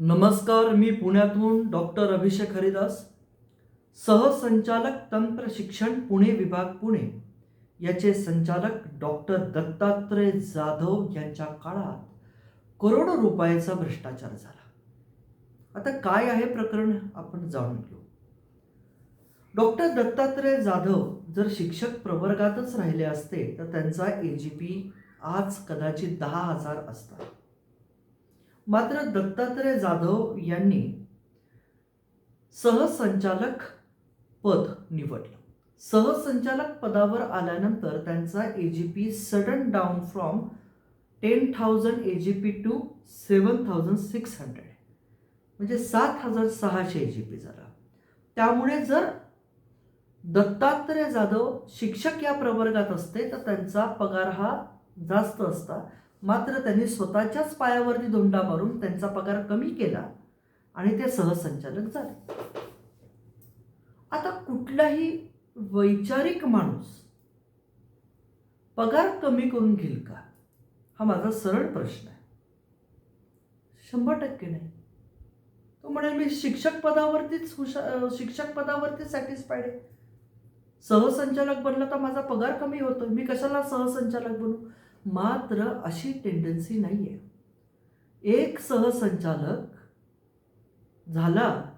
नमस्कार मी पुण्यातून डॉक्टर अभिषेक हरिदास सहसंचालक तंत्र शिक्षण पुणे विभाग पुणे. याचे संचालक डॉक्टर दत्तात्रय जाधव यांच्या काळात करोडो रुपयाचा भ्रष्टाचार झाला. आता काय आहे प्रकरण? आपण जाणून घेऊ. डॉक्टर दत्तात्रय जाधव जर शिक्षक प्रवर्गातच राहिले असते तर त्यांचा ए जी पी आज कदाचित दहा हजार असतात मात्र दत्तात्रय जाधव यांनी सहसंचालक पद निवडलं. सहसंचालक पदावर आल्यानंतर त्यांचा A G P sudden down from ten thousand A G P two seven thousand six hundred म्हणजे सात हजार सहाशे ए जी पी झाला. त्यामुळे जर दत्तात्रय जाधव शिक्षक या प्रवर्गात असते तर त्यांचा पगार हा जास्त असता. मात्र त्यांनी स्वतःच्याच पायावरती धोंडा मारून त्यांचा पगार कमी केला आणि ते सहसंचालक झाले. आता कुठलाही वैचारिक माणूस पगार कमी करून घेईल का? हा माझा सरळ प्रश्न आहे. शंभर टक्के नाही. तो म्हणेल मी शिक्षक पदावरतीच हुशा शिक्षक पदावरती सॅटिस्फाईड आहे. सहसंचालक बनला तर माझा पगार कमी होतो मी कशाला सहसंचालक बनू? मात्र अशी टेंडन्सी नाही आहे एक सहसंचालक झाला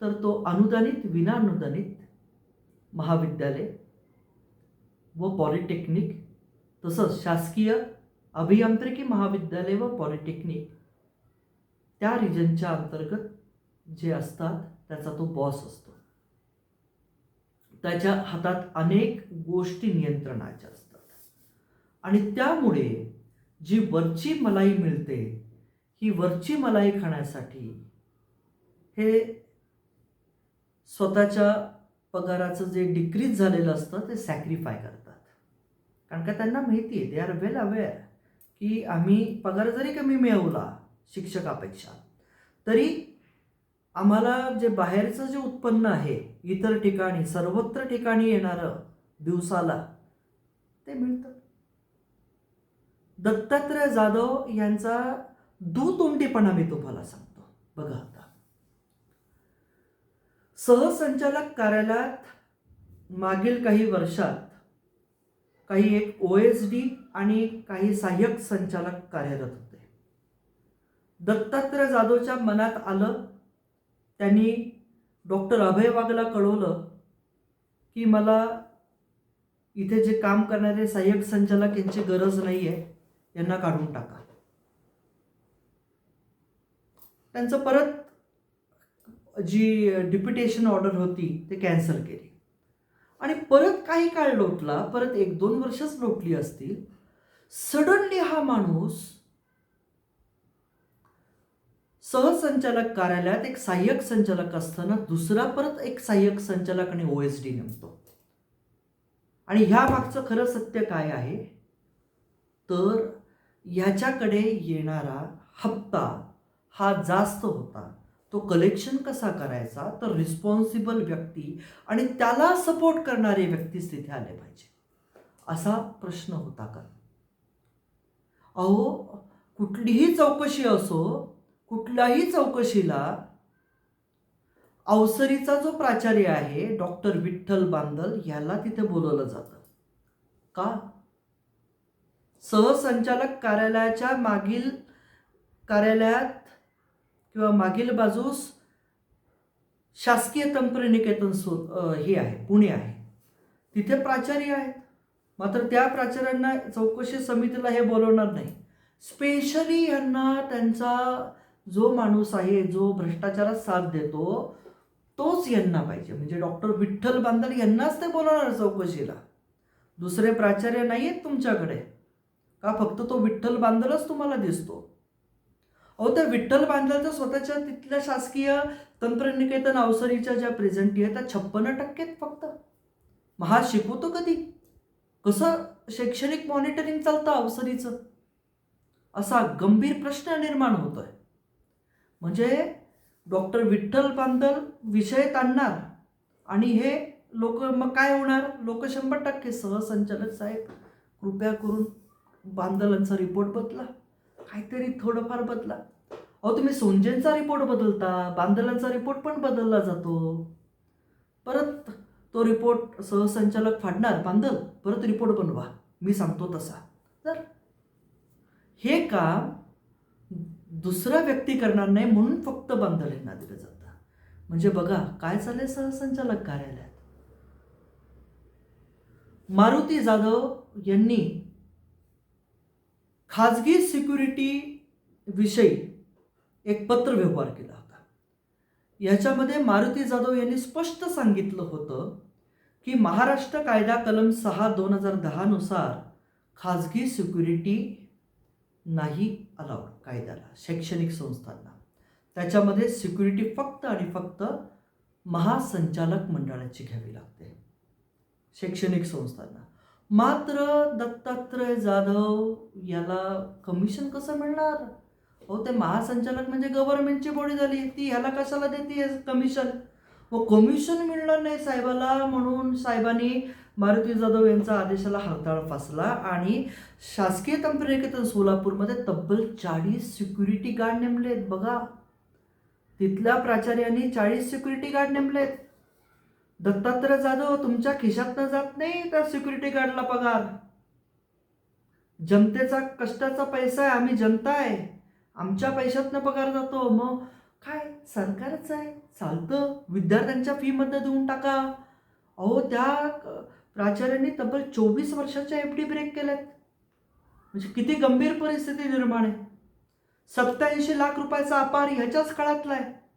तर तो अनुदानित विनाअनुदानित महाविद्यालय व पॉलिटेक्निक तसंच शासकीय अभियांत्रिकी महाविद्यालय व पॉलिटेक्निक त्या रिजनच्या अंतर्गत जे असतात त्याचा तो बॉस असतो. त्याच्या हातात अनेक गोष्टी नियंत्रणाच्या असतात. आणि त्यामुळे जी वरची मलाई मिळते ही वरची मलाई खाण्यासाठी हे स्वतःच्या पगाराचं जे डिक्रीज झालेलं असतं ते सॅक्रिफाय करतात. कारण का त्यांना माहिती आहे दे आर वेल अवेअर की आम्ही पगार जरी कमी मिळवला शिक्षकापेक्षा तरी आम्हाला जे बाहेरचं जे उत्पन्न आहे इतर ठिकाणी सर्वत्र ठिकाणी येणारं दिवसाला ते मिळतं. दत्तात्रय जाधव यांचा दुतोंडीपणा मी तुम्हाला सांगतो. बघा आता. सहसंचालक कार्यालयात मागील काही वर्षात काही एक ओ एस डी आणि काही सहाय्यक संचालक कार्यरत होते. दत्तात्रय जाधवच्या मनात आलं त्यांनी डॉक्टर अभय वागला कळवलं की मला इथे जे काम करणारे सहाय्यक संचालक यांची गरज नाही आहे यांना काढून टाका. त्यांचं परत जी डिप्युटेशन ऑर्डर होती ते कॅन्सल केली. आणि परत काही काळ लोटला परत एक दोन वर्षच लोटली असतील सडनली हा माणूस सहसंचालक कार्यालयात एक सहाय्यक संचालक असताना दुसरा परत एक सहाय्यक संचालक आणि ओ एस डी नेमतो. आणि ह्या मागचं खरं सत्य काय आहे? तर ह्याच्याकडे येणारा हप्ता हा जास्त होता. तो कलेक्शन कसा करायचा? तर रिस्पॉन्सिबल व्यक्ती आणि त्याला सपोर्ट करणारे व्यक्तीच तिथे आले पाहिजे. असा प्रश्न होता का? अहो कुठलीही चौकशी असो कुठल्याही चौकशीला अवसरीचा जो प्राचार्य आहे डॉक्टर विठ्ठल बांदल ह्याला तिथे बोलवलं जातं. का? सहसंचालक कार्यालयाच्या मागील कार्यालयात किंवा मागील बाजूस शासकीय तंत्रनिकेतन सो हे आहे पुणे आहे. तिथे प्राचार्य आहेत. मात्र त्या प्राचार्यांना चौकशी समितीला हे बोलवणार नाही. स्पेशली यांना त्यांचा जो माणूस आहे जो भ्रष्टाचारात साथ देतो तोच यांना पाहिजे. म्हणजे डॉक्टर विठ्ठल बांदल यांनाच ते बोलवणार चौकशीला. दुसरे प्राचार्य नाही आहेत तुमच्याकडे. का फक्त तो विठ्ठल बांधलच तुम्हाला दिसतो? अहो त्या विठ्ठल बांदलच्या स्वतःच्या तिथल्या शासकीय तंत्रनिकेतन अवसरीच्या ज्या प्रेझेंटी आहे त्या छप्पन्न टक्केत फक्त. महा शिकवतो कधी? कसं शैक्षणिक मॉनिटरिंग चालतं अवसरीचं? असा गंभीर प्रश्न निर्माण होतोय. म्हणजे डॉक्टर विठ्ठल बांधल विषय ताणणार आणि हे लोक मग काय होणार? लोक शंभर टक्के सहसंचालक साहेब कृपया करून बांदलांचा रिपोर्ट बदला. काहीतरी थोडंफार बदला. अहो तुम्ही सोंजेंचा रिपोर्ट बदलता बांदलांचा रिपोर्ट पण बदलला जातो. परत तो रिपोर्ट सहसंचालक फाडणार बांदल परत रिपोर्ट बनवा. मी सांगतो तसा. तर हे काम दुसरा व्यक्ती करणार नाही म्हणून फक्त बांधल यांना दिलं जातं. म्हणजे बघा काय चाललंय सहसंचालक कार्यालयात? मारुती जाधव यांनी खाजगी सिक्युरिटी विषयी एक पत्र व्यवहार केला होता. याच्यामध्ये मारुती जाधव यांनी स्पष्ट सांगितलं होतं की महाराष्ट्र कायदा कलम सहा दोन हजार दहानुसार खाजगी सिक्युरिटी नाही अलाउड कायद्याला शैक्षणिक संस्थांना. त्याच्यामध्ये सिक्युरिटी फक्त आणि फक्त महासंचालक मंडळाची घ्यावी लागते. शैक्षणिक संस्थांना. मात्र दत्तात्रय जाधव याला कमिशन कसं मिळणार? हो ते महासंचालक म्हणजे गव्हर्नमेंटची बॉडी झाली. ती ह्याला कशाला देते कमिशन व कमिशन मिळणार नाही साहेबाला म्हणून साहेबांनी मारुती जाधव यांचा आदेशाला हरताळ फासला आणि शासकीय तंत्रनिकेतन सोलापूरमध्ये तब्बल चाळीस सिक्युरिटी गार्ड नेमलेत. बघा तिथल्या प्राचार्यांनी चाळीस सिक्युरिटी गार्ड नेमलेत. दत्तात्रय जाधव तुमच्या खिशातनं जात नाही त्या सिक्युरिटी गार्डला पगार? जनतेचा कष्टाचा पैसा आहे आम्ही जनता आहे. आमच्या पैशातनं पगार जातो. मग काय? सरकारच आहे. चालतं. विद्यार्थ्यांच्या फीमध्ये देऊन टाका. अहो त्या प्राचार्यांनी तब्बल चोवीस वर्षाच्या एफ डी ब्रेक केल्यात. म्हणजे किती गंभीर परिस्थिती निर्माण आहे. सत्याऐंशी लाख रुपयाचा अपार ह्याच्याच काळातला आहे.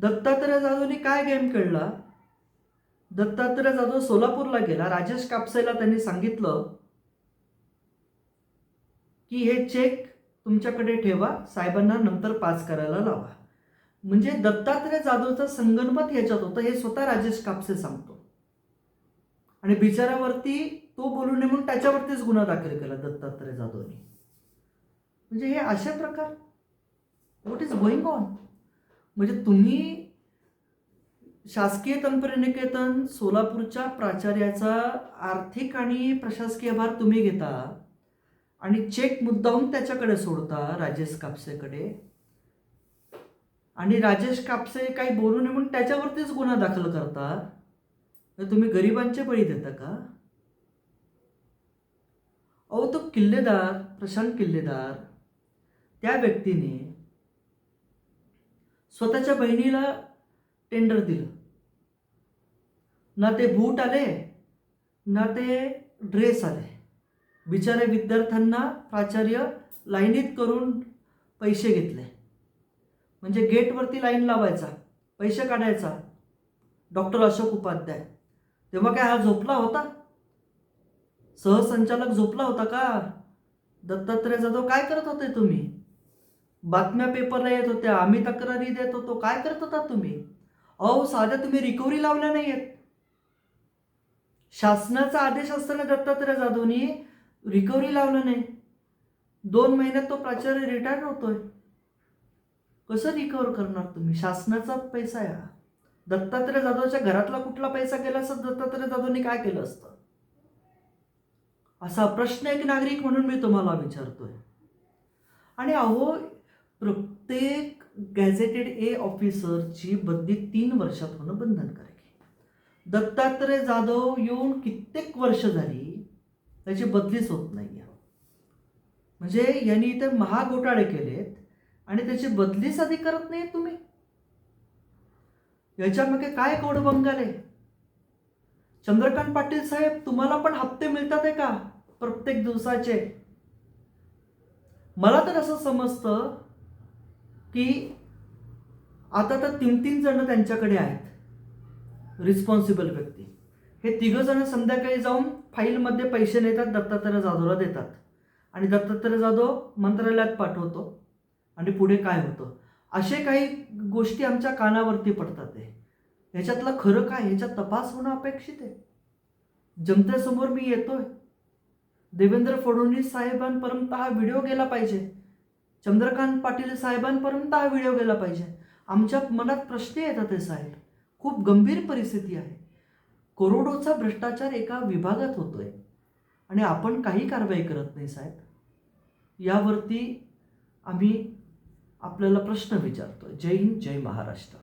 दत्तात्रय जाधवने काय गेम खेळला? दत्तात्रय जाधव सोलापूरला गेला. राजेश कापसेला त्यांनी सांगितलं की हे चेक तुमच्याकडे ठेवा. साहेबांना नंतर पास करायला लावा. म्हणजे दत्तात्रय जाधवचं संगणमत ह्याच्यात होतं. हे स्वतः राजेश कापसे सांगतो. आणि बिचारावरती तो बोलू नये म्हणून त्याच्यावरतीच गुन्हा दाखल केला दत्तात्रय जाधवनी. म्हणजे हे अशा प्रकार. व्हॉट इज गोईंग ऑन म्हणजे तुम्ही शासकीय तंत्रनिकेतन सोलापूरच्या प्राचार्याचा आर्थिक आणि प्रशासकीय भार तुम्ही घेता आणि चेक मुद्दाहून त्याच्याकडे सोडता राजेश कापसेकडे. आणि राजेश कापसे काही बोलू नये म्हणून त्याच्यावरतीच गुन्हा दाखल करता. तर तुम्ही गरिबांचे बळी देता का? अहो तो किल्लेदार प्रशांत किल्लेदार त्या व्यक्तीने स्वतःच्या बहिणीला टेंडर दिलं. ना ते बूट आले ना ते ड्रेस आले. बिचारे विद्यार्थ्यांना प्राचार्य लाईनीत करून पैसे घेतले. म्हणजे गेटवरती लाईन लावायचा पैसे काढायचा. डॉक्टर अशोक उपाध्याय. तेव्हा काय हा झोपला होता? सहसंचालक झोपला होता का? दत्तात्रय जाधव काय करत होते तुम्ही? बातम्या पेपरला येत होत्या आम्ही तक्रारी देत होतो. काय करत होता तुम्ही? अहो साध्या तुम्ही रिकव्हरी लावल्या नाही आहेत शासनाचा आदेश असताना दत्तात्रय जाधवनी रिकव्हरी लावलं नाही. दोन महिन्यात तो प्राचार्य रिटायर होतोय. कसं रिकवर करणार तुम्ही? शासनाचा पैसा या दत्तात्रय जाधवच्या घरातला कुठला पैसा गेला असं दत्तात्रय जाधवनी काय केलं असतं? असा प्रश्न एक नागरिक म्हणून मी तुम्हाला विचारतोय. आणि अहो प्रत्येक गॅझेटेड ए ऑफिसरची बदली तीन वर्षात होणं बंधनकारक आहे दत्तात्रय जाधव येऊन कित्येक वर्ष झाली त्याची बदलीच होत नाही म्हणजे यांनी इथे महाघोटाळे केलेत आणि त्याची बदलीच आधी करत नाही तुम्ही. याच्यामागे काय कोड बंगाल चंद्रकांत पाटील साहेब तुम्हाला पण हप्ते मिळतात आहे का? प्रत्येक दिवसाचे. मला तर असं समजतं की आता तर तीन तीन जण त्यांच्याकडे आहेत. रिस्पॉन्सिबल व्यक्ती. हे तिघं जण संध्याकाळी जाऊन फाईलमध्ये पैसे नेतात दत्तात्रय जाधवला देतात. आणि दत्तात्रय जाधव मंत्रालयात पाठवतो. आणि पुढे काय होतं? असे काही गोष्टी आमच्या कानावरती पडतात आहे ह्याच्यातलं खरं काय? ह्याच्यात तपास होणं अपेक्षित आहे. जनतेसमोर मी येतोय. देवेंद्र फडणवीस साहेबांपर्यंत हा व्हिडिओ गेला पाहिजे. चंद्रकांत पाटील साहेबांपर्यंत हा व्हिडिओ गेला पाहिजे. आमच्या मनात प्रश्न येतात आहे साहेब. खूप गंभीर परिस्थिती आहे. करोडोचा भ्रष्टाचार एका विभागात होतोय. आणि आपण काही कारवाई करत नाही साहेब. यावरती आम्ही आपल्याला प्रश्न विचारतो जय हिंद जय महाराष्ट्र.